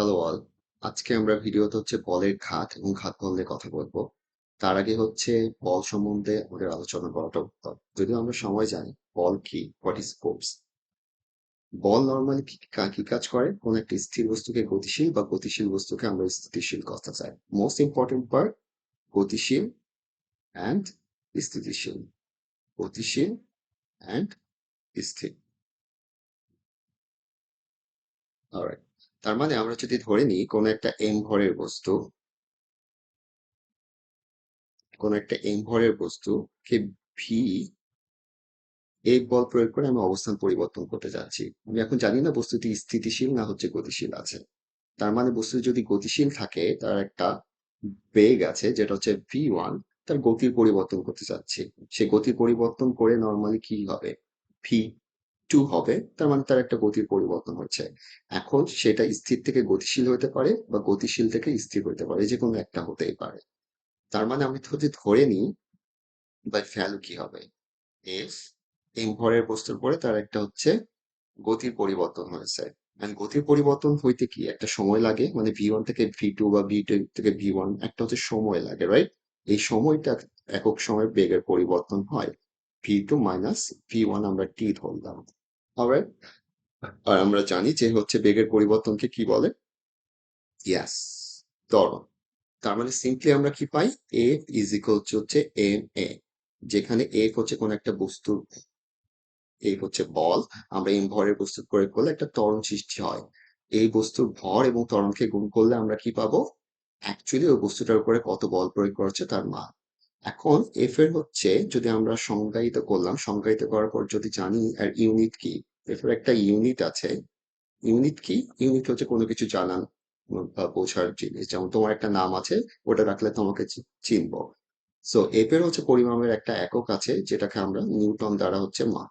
Hello all আজকে আমরা ভিডিওতে হচ্ছে বলের ঘাত এবং ঘাত বল নিয়ে কথা বলব। তার আগে হচ্ছে বল সম্বন্ধে আমাদের আলোচনা করাটা উত্তম। যদিও আমরা সময় জানি, বল কি? হোয়াট ইজ ফোর্স বল নর্মালি কি কাজ করে? কোন একটা স্থির বস্তুকে গতিশীল বা গতিশীল বস্তুকে আমরা স্থিতিশীল করতে চাই। মোস্ট ইম্পর্টেন্ট পার্ট গতিশীল অ্যান্ড স্থিতিশীল। গতিশীল অ্যান্ড স্থির। Alright তার মানে আমরা যদি ধরে নিই, কোন একটা এম ভরের বস্তু, কোন একটা এম ভরের বস্তু কে ভি এই বল প্রয়োগ করে আমি অবস্থান পরিবর্তন করতে যাচ্ছি। আমি এখন জানি না বস্তুটি স্থিতিশীল না হচ্ছে গতিশীল আছে। তার মানে বস্তু যদি গতিশীল থাকে, তার একটা বেগ আছে, যেটা হচ্ছে ভি ওয়ান তার গতির পরিবর্তন করতে চাচ্ছি। সে গতির পরিবর্তন করে নর্মালি কি হবে? ভি টু হবে, তার মানে তার একটা গতির পরিবর্তন হচ্ছে। এখন সেটা স্থির থেকে গতিশীল হতে পারে বা গতিশীল থেকে স্থির হতে পারে, যে কোনো একটা হতেই পারে। তার মানে আমি যদি ধরে নিই বা ভ্যালু কি হবে? এফ এম ভরের বস্তুর পরে তার একটা হচ্ছে গতির পরিবর্তন হয়েছে। গতির পরিবর্তন হইতে কি? একটা সময় লাগে মানে ভি ওয়ান থেকে ভি টু বা ভি টু থেকে ভি ওয়ান একটা হচ্ছে সময় লাগে রাইট এই সময়টা একক সময় বেগের পরিবর্তন হয়। V two minus V one আমরা টি ধরলাম। Alright? আর আমরা জানি যে হচ্ছে বেগের পরিবর্তনকে কি বলে? ইয়াস ত্বরণ তার মানে সিম্পলি আমরা কি পাই? এফ ইজ হচ্ছে এম এ যেখানে এফ হচ্ছে কোন একটা বস্তুর এই হচ্ছে বল। আমরা এম ভরের বস্তু প্রয়োগ করলে একটা ত্বরণ সৃষ্টি হয়। এই বস্তুর ভর এবং ত্বরণকে গুণ করলে আমরা কি পাবো? অ্যাকচুয়ালি ওই বস্তুটার উপরে কত বল প্রয়োগ করেছে তার মান। এখন এফ এর হচ্ছে যদি আমরা সংজ্ঞায়িত করলাম, সংজ্ঞায়িত করার পর যদি জানি আর ইউনিট কি এফ এর একটা ইউনিট আছে। ইউনিট কি? ইউনিট হচ্ছে কোনো কিছু জানা বা বোঝার জিনিস। যেমন তোমার একটা নাম আছে, ওটা রাখলে তোমাকে চিনব। সো এফের হচ্ছে পরিমাপের একটা একক আছে, যেটাকে আমরা নিউটন দ্বারা হচ্ছে মাপ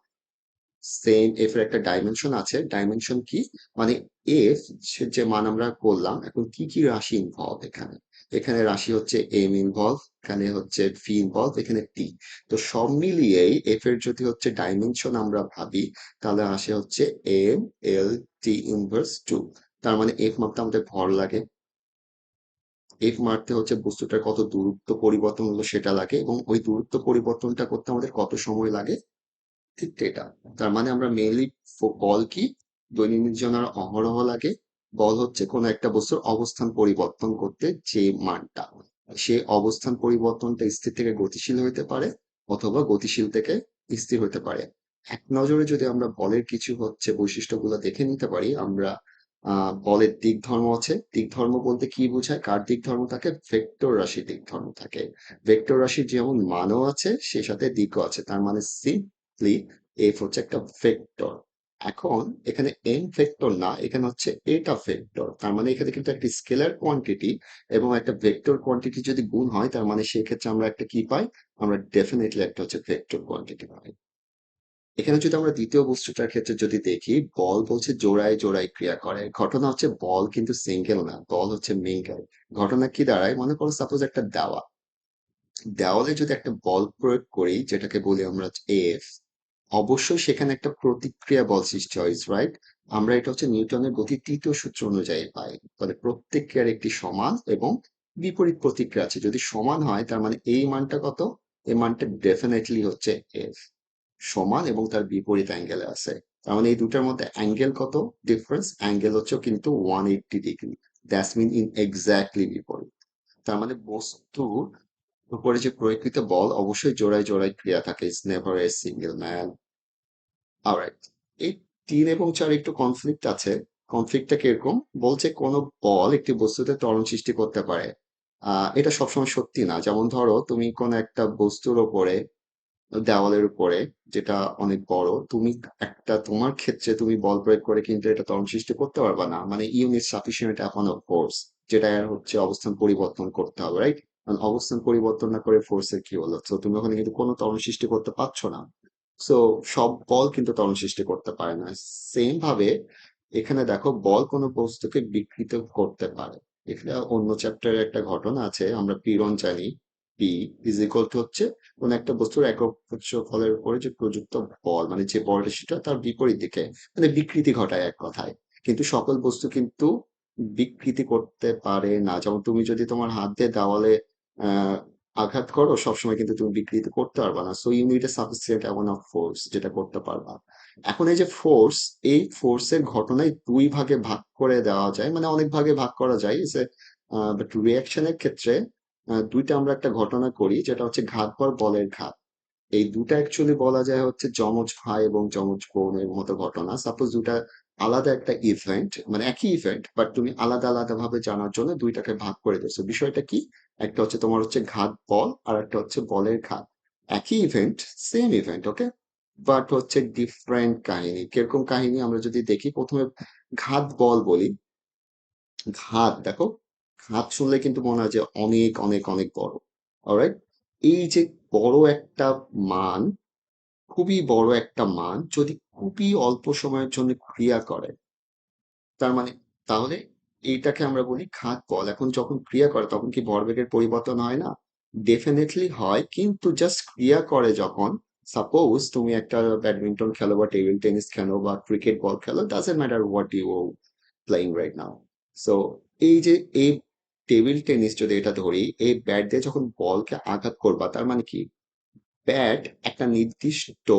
সেম এফ এর একটা ডাইমেনশন আছে। ডাইমেনশন কি? মানে এফ যে মান আমরা করলাম, এখন কি কি রাশি ইনভলভ এখানে? এখানে রাশি হচ্ছে এম ইনভলভ এখানে হচ্ছে ফি ইনভলভ এখানে টি তো সব মিলিয়েই এফ এর যদি হচ্ছে ডাইমেনশন আমরা ভাবি, তাহলে আসে হচ্ছে M L T inverse two তার মানে এফ মাপতে আমাদের ভর লাগে। এফ মারতে হচ্ছে বস্তুটার কত দূরত্ব পরিবর্তন হলো সেটা লাগে এবং ওই দূরত্ব পরিবর্তনটা করতে আমাদের কত সময় লাগে? ঠিক এটা তার মানে আমরা মেইনলি বল কি? দৈনন্দিন জীবনের অহরহ লাগে। বল হচ্ছে কোনো একটা বস্তুর অবস্থান পরিবর্তন করতে যে মানটা। সে অবস্থান পরিবর্তনটা স্থির থেকে গতিশীল হইতে পারে অথবা গতিশীল থেকে স্থির হতে পারে। এক নজরে যদি আমরা বলের কিছু হচ্ছে বৈশিষ্ট্যগুলো দেখে নিতে পারি, আমরা বলের দিক ধর্ম আছে। দিক ধর্ম বলতে কি বোঝায়? কার দিক ধর্ম থাকে? ভেক্টর রাশির দিক ধর্ম থাকে। ভেক্টর রাশির যেমন মানও আছে, সে সাথে দিকও আছে। তার মানে সিম্পলি এফ হচ্ছে একটা ভেক্টর। এখন এখানে এন ভেক্টর না, এখানে হচ্ছে এটা ভেক্টর তার মানে এখানে কিন্তু একটা স্কেলার কোয়ান্টিটি এবং একটা ভেক্টর কোয়ান্টিটি যদি গুণ হয়, তার মানে সেই ক্ষেত্রে আমরা একটা কি পাই? আমরা ডেফিনেটলি একটা হচ্ছে ভেক্টর কোয়ান্টিটি পাই। এখানে যদি আমরা দ্বিতীয় বস্তুটার ক্ষেত্রে যদি দেখি, বল বলছে জোড়ায় জোড়ায় ক্রিয়া করে। ঘটনা হচ্ছে বল কিন্তু সিঙ্গেল না, বল হচ্ছে মিঙ্গেল ঘটনা কি দাঁড়ায়? মনে করো সাপোজ একটা দেওয়া। দেওয়ালে যদি একটা বল প্রয়োগ করি, যেটাকে বলি আমরা এফ অবশ্যই সেখানে একটা প্রতিক্রিয়া বল সৃষ্টি হয় রাইট আমরা এটা হচ্ছে নিউটনের গতি তৃতীয় সূত্র অনুযায়ী পাই। তাহলে প্রত্যেক ক্রিয়ার একটি সমান এবং বিপরীত প্রতিক্রিয়া আছে। যদি সমান হয়, তার মানে এই মানটা কত? এই মানটা ডেফিনেটলি হচ্ছে এফ সমান এবং তার বিপরীত অ্যাঙ্গেলে আছে। তার মানে এই দুটার মধ্যে অ্যাঙ্গেল কত? ডিফারেন্স অ্যাঙ্গেল হচ্ছে কিন্তু one eighty degree that's mean in exactly বিপরীত। তার মানে বস্তুর উপরে যে প্রয়োগকৃত বল, অবশ্যই জোড়ায় জোড়ায় ক্রিয়া থাকে it's never a single man alright এই তিন এবং চার একটু কনফ্লিক্ট আছে। কনফ্লিক্টটা কীরকম? বলছে কোন বল একটি বস্তুতে ত্বরণ সৃষ্টি করতে পারে। এটা সবসময় সত্যি না। যেমন ধরো, তুমি কোন একটা বস্তুর ওপরে, দেওয়ালের উপরে, যেটা অনেক বড়, তুমি একটা তোমার ক্ষেত্রে তুমি বল প্রয়োগ করে কিন্তু এটা ত্বরণ সৃষ্টি করতে পারবে না। মানে ইউনিট সাফিসিয়েন্ট এখন ফোর্স যেটা হচ্ছে অবস্থান পরিবর্তন করতে হবে রাইট অবস্থান পরিবর্তন না করে ফোর্সের কি হলো? তো তুমি ওখানে কিন্তু কোনো ত্বরণ সৃষ্টি করতে পারছ না। সো সব বল কিন্তু ত্বরণ সৃষ্টি করতে পারে না। সেম ভাবে এখানে দেখো, বল কোনো বস্তুকে বিকৃত করতে পারে। এখানে অন্য চ্যাপ্টারে একটা ঘটনা আছে, আমরা পীড়ন জানি। পি ইজ ইকুয়াল টু হচ্ছে কোন একটা বস্তুর একক ফলের উপরে যে প্রযুক্ত বল মানে যে বলটা সেটা তার বিপরীত দিকে মানে বিকৃতি ঘটায় এক কথায়। কিন্তু সকল বস্তু কিন্তু বিকৃতি করতে পারে না। যেমন তুমি যদি তোমার হাত দিয়ে দেওয়ালে আঘাত করো, সবসময় কিন্তু তুমি বিকৃতি করতে পারবা না। So you need a sufficient amount of force যেটা করতে পারবা। এখন এই যে ফোর্স এই ফোর্সের ঘটনায় দুই ভাগে ভাগ করে দেওয়া যায় মানে অনেক ভাগে ভাগ করা যায়। যে বাট রিয়াকশনের ক্ষেত্রে দুইটা আমরা একটা ঘটনা করি, যেটা হচ্ছে ঘাত পর বলের ঘাত। এই দুটা অ্যাকচুয়ালি বলা যায় হচ্ছে যমজ ভাই এবং যমজ বোনের মতো ঘটনা। সাপোজ দুটা আলাদা একটা ইভেন্ট মানে একই ইভেন্ট বাট তুমি আলাদা আলাদা ভাবে জানার জন্য দুইটাকে ভাগ করে দিয়েছ। বিষয়টা কি? একটা হচ্ছে তোমার হচ্ছে ঘাত বল, আর একটা হচ্ছে বলের ঘাত। একই event same event okay but হচ্ছে ডিফারেন্ট কাহিনী। কীরকম কাহিনী? আমরা যদি দেখি, প্রথমে ঘাত বল বলি। ঘাত, দেখো, ঘাত শুনলে কিন্তু মনে হয় যে অনেক অনেক অনেক বড় অলরাইট এই যে বড় একটা মান, খুবই বড় একটা মান, যদি খুবই অল্প সময়ের জন্য ক্রিয়া করে। তার মানে তাহলে এইটাকে আমরা বলি ঘাত বল। এখন যখন ক্রিয়া করে তখন কি ভরবেগের পরিবর্তন হয় না? ডেফিনেটলি হয়, কিন্তু জাস্ট ক্রিয়া করে যখন সাপোজ তুমি একটা ব্যাডমিন্টন খেলো বা টেবিল টেনিস খেলো বা ক্রিকেট বল খেলো doesn't matter what you playing right now so এই যে এই টেবিল টেনিস যদি এটা ধরি এই ব্যাট দিয়ে যখন বলকে আঘাত করবা, তার মানে কি? ব্যাট একটা নির্দিষ্ট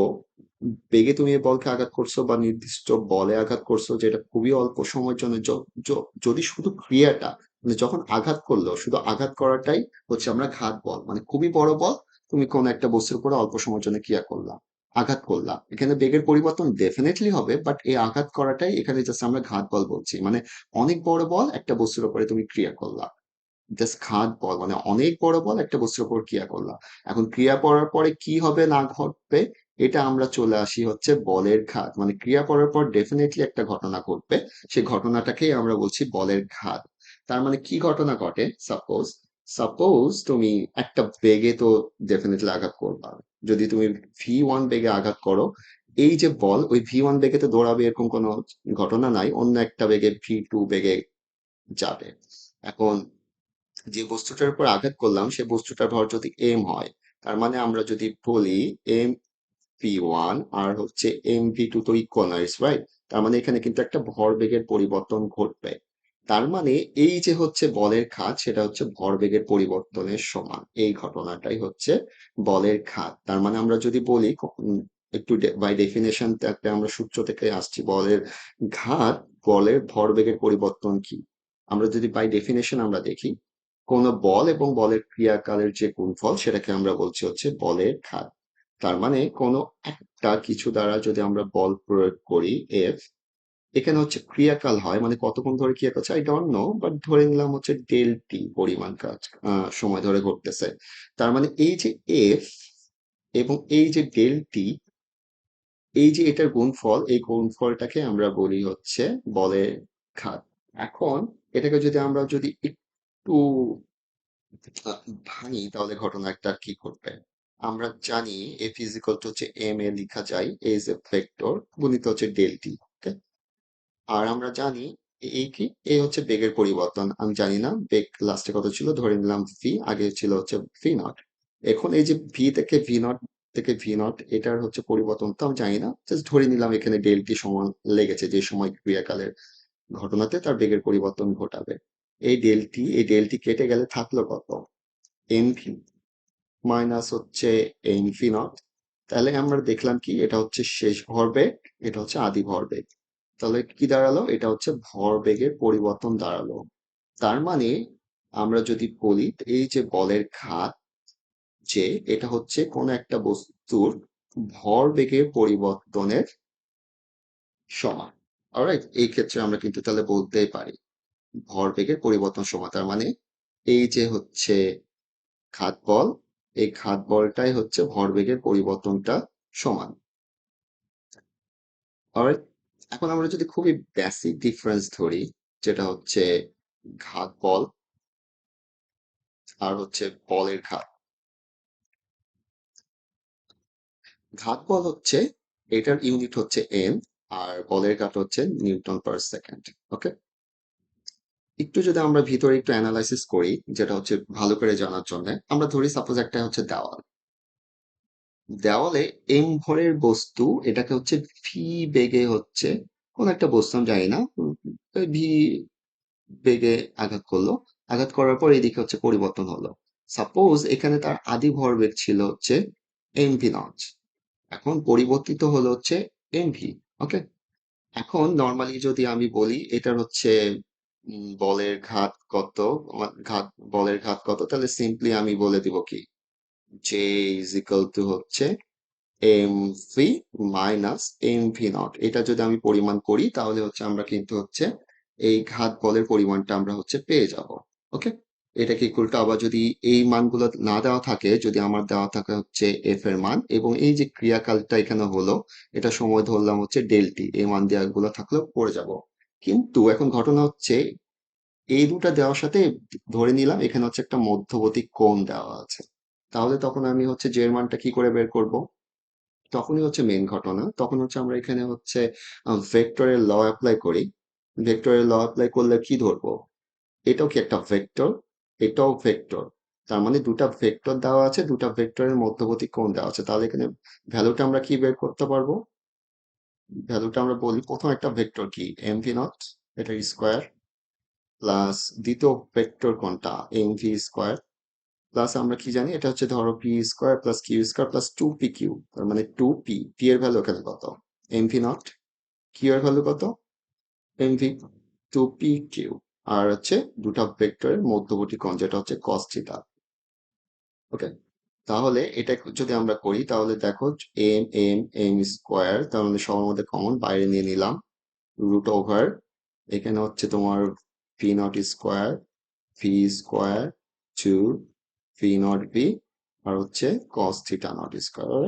বেগে তুমি এই বলকে আঘাত করছ বা নির্দিষ্ট বলে আঘাত করছ, যেটা খুবই অল্প সময়ের জন্য যদি শুধু ক্রিয়াটা মানে যখন আঘাত করল, শুধু আঘাত করাটাই হচ্ছে আমরা ঘাত বল মানে খুবই বড় বল, তুমি কোন একটা বস্তুর উপরে অল্প সময়ের জন্য ক্রিয়া করলা, আঘাত করলা। এখানে বেগের পরিবর্তন ডেফিনেটলি হবে বাট এই আঘাত করাটাই এখানে জাস্ট আমরা ঘাত বল বলছি মানে অনেক বড় বল একটা বস্তুর উপরে তুমি ক্রিয়া করলা। জাস্ট ঘাত বল মানে অনেক বড় বল একটা বস্তুর উপর ক্রিয়া করলাম এখন ক্রিয়া করার পরে কি হবে, না ঘটবে এটা আমরা চলে আসি হচ্ছে বলের ঘাত মানে ক্রিয়া করার পর ডেফিনেটলি একটা ঘটনা ঘটবে। সেই ঘটনাটাকেই আমরা বলছি বলের ঘাত তার মানে কি ঘটনা ঘটে? সাপোজ সাপোজ তুমি একটা বেগে তো ডেফিনেটলি আঘাত করবা। যদি তুমি ভি ওয়ান বেগে আঘাত করো, এই যে বল, ওই ভি ওয়ান বেগে তো দৌড়াবে এরকম কোনো ঘটনা নাই, অন্য একটা বেগে ভি টু বেগে যাবে। এখন যে বস্তুটার উপর আঘাত করলাম, সে বস্তুটার ভর যদি এম হয়, তার মানে আমরা যদি বলি এম ওয়ান আর হচ্ছে এম ভি টু তো ইকুয়ালাইজ রাইট তার মানে এখানে কিন্তু একটা ভরবেগের পরিবর্তন ঘটবে। তার মানে এই যে হচ্ছে বলের খাত সেটা হচ্ছে ভরবেগের পরিবর্তনের সমান। এই ঘটনাটাই হচ্ছে বলের খাত তার মানে আমরা যদি বলি একটু বাই ডেফিনেশন আমরা সূত্র থেকে আসছি, বলের ঘাত, বলের ভরবেগের পরিবর্তন কি? আমরা যদি বাই ডেফিনেশন আমরা দেখি, কোন বল এবং বলের ক্রিয়াকালের যে গুণফল, সেটাকে আমরা বলছি হচ্ছে বলের ঘাত তার মানে কোন একটা কিছু দ্বারা যদি আমরা বল প্রয়োগ করি এফ এখানে হচ্ছে ক্রিয়াকাল হয় মানে কতক্ষণ ধরে ক্রিয়া করছে আই ডোন্ট নো বাট ধরে নিলাম হচ্ছে ডেল টি পরিমাণ কাজ সময় ধরে ঘটতেছে। তার মানে এই যে এফ এবং এই যে ডেল টি এই যে এটার গুণফল, এই গুণফলটাকে আমরা বলি হচ্ছে বলের খাত এখন এটাকে যদি আমরা যদি একটু ভাঙি, তাহলে ঘটনা একটা কি ঘটবে? আমরা জানি এ ফিজিক্যাল টু হচ্ছে এম এ লেখা যায় এজ এ ভেক্টর গুণিত হচ্ছে ডেল টি আর আমরা জানি এই কি? এই হচ্ছে বেগের পরিবর্তন। আমি জানি না, বেগ লাস্টে কত ছিল? ধরে নিলাম ভি আগে ছিল হচ্ছে ভি নট এখন এই যে ভি থেকে ভি নট থেকে ভি নট এটার হচ্ছে পরিবর্তন তো আমি জানি না। জাস্ট ধরে নিলাম এখানে ডেল টি সমান লেগেছে যে সময় ক্রিয়াকালের ঘটনাতে তার বেগের পরিবর্তন ঘটাবে। এই ডেল টি এই ডেল টি কেটে গেলে থাকল কত? এম ভি মাইনাস হচ্ছে এম ভি নট তাহলে আমরা দেখলাম কি, এটা হচ্ছে শেষ ভরবেগ এটা হচ্ছে আদি ভরবেগ তাহলে কি দাঁড়াল? এটা হচ্ছে ভরবেগের পরিবর্তন দাঁড়াল। তার মানে আমরা যদি বলি, এই যে বলের খাত, যে এটা হচ্ছে কোন একটা বস্তুর ভরবেগের পরিবর্তনের সমান। অলরাইট এই ক্ষেত্রে আমরা কিন্তু তাহলে বলতেই পারি ভরবেগের পরিবর্তন সমান। তার মানে এই যে হচ্ছে ঘাত বল এই ঘাত বলটাই হচ্ছে ভরবেগের পরিবর্তনটা সমান। এখন আমরা যদি খুবই বেসিক ডিফারেন্স ধরি, যেটা হচ্ছে ঘাত বল আর হচ্ছে বলের ঘাত। ঘাত বল হচ্ছে এটার ইউনিট হচ্ছে এম আর বলের ঘাত হচ্ছে নিউটন পার সেকেন্ড ওকে একটু যদি আমরা ভিতরে একটু অ্যানালাইসিস করি, যেটা হচ্ছে ভালো করে জানার জন্য, আমরা ধরি সাপোজ একটা হচ্ছে দেওয়াল। দেওয়ালে এম ভরের বস্তু, এটাকে হচ্ছে ভি বেগে হচ্ছে, কোন একটা বস্তু, আমি জানি না ভি বেগে আঘাত করল, আঘাত করার পর এদিকে হচ্ছে পরিবর্তন হলো। সাপোজ এখানে তার আদি ভরবেগ ছিল হচ্ছে এম ভি নট এখন পরিবর্তিত হলো হচ্ছে এম ভি ওকে এখন নর্মালি যদি আমি বলি, এটার হচ্ছে বলের ঘাত কত? ঘাত, বলের ঘাত কত? তাহলে সিম্পলি আমি বলে দিব কি? জে ইজ ইকাল টু হচ্ছে M V minus M V not এটা যদি আমি পরিমাণ করি, তাহলে হচ্ছে আমরা কিন্তু হচ্ছে এই ঘাত বলের পরিমাণটা আমরা হচ্ছে পেয়ে যাব। ওকে এটাকে ইকুয়াল টু আবার যদি এই মানগুলো না দেওয়া থাকে, যদি আমার দেওয়া থাকে হচ্ছে এফ এর মান, এবং এই যে ক্রিয়াকালটা এখানে হলো, এটা সময় ধরলাম হচ্ছে ডেলটি এই মান দেওয়া গুলো থাকলেও পড়ে যাব। কিন্তু এখন ঘটনা হচ্ছে, এই দুটা দেওয়ার সাথে ধরে নিলাম এখানে হচ্ছে একটা মধ্যবর্তী কোণ দেওয়া আছে। তাহলে তখন আমি হচ্ছে জের মানটা কি করে বের করব? তখনই হচ্ছে মেন ঘটনা। তখন হচ্ছে আমরা এখানে হচ্ছে ভেক্টরের ল অ্যাপ্লাই করি। ভেক্টরের ল অ্যাপ্লাই করলে কি ধরবো? এটাও কি একটা ভেক্টর এটাও ভেক্টর তার মানে দুটা ভেক্টর দেওয়া আছে, দুটা ভেক্টরের মধ্যবর্তী কোণ দেওয়া আছে। তাহলে এখানে ভ্যালুটা আমরা কি বের করতে পারব? ভ্যালুটা আমরা বলি, প্রথম একটা ভেক্টর কি? এম ভি নট এটার স্কোয়ার প্লাস দ্বিতীয় ভেক্টর কোনটা? এম ভি স্কোয়ার প্লাস আমরা কি জানি? এটা হচ্ছে ধরো P square plus Q square plus two P Q তার মানে টু পি পি এর ভ্যালু এখানে কত? এম ভি নট কিউ এর ভ্যালু কত? M V two P Q আর হচ্ছে দুটা ভেক্টরের মধ্যবর্তী কোণ, যেটা হচ্ছে কস থিটা ওকে তাহলে এটা যদি আমরা করি, তাহলে দেখো এম এম এম স্কোয়ার মানে সবার মধ্যে কমন বাইরে নিয়ে নিলাম রুট ওভার এখানে হচ্ছে তোমার P not square V square two V not B আর হচ্ছে কস থিটা নট স্কোয়ার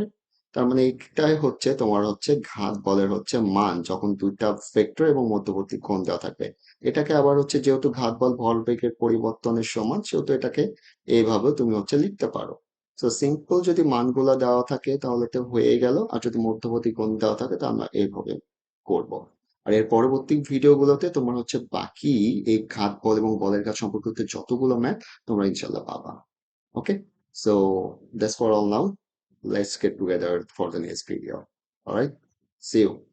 তার মানে এটাই হচ্ছে তোমার হচ্ছে ঘাত বলের হচ্ছে মান, যখন দুইটা ভেক্টর এবং মধ্যবর্তী কোণ দেওয়া থাকবে। এটাকে আবার হচ্ছে যেহেতু ঘাত বল ভরবেগের পরিবর্তনের সমান, সেহেতু এটাকে এইভাবে তুমি হচ্ছে লিখতে পারো। তো সিম্পল যদি মানগুলা দেওয়া থাকে তাহলে তো হয়ে গেল আর যদি মধ্যবর্তী কোণ দেওয়া থাকে তাহলে আমরা এইভাবে করব আর এর পরবর্তী ভিডিওগুলোতে তোমার হচ্ছে বাকি এই ঘাত বল এবং বলের ঘাত সম্পর্কিত যতগুলো ম্যাথ তোমরা ইনশাল্লাহ পাবা okay so that's for all now let's get together for next video. All right. See you.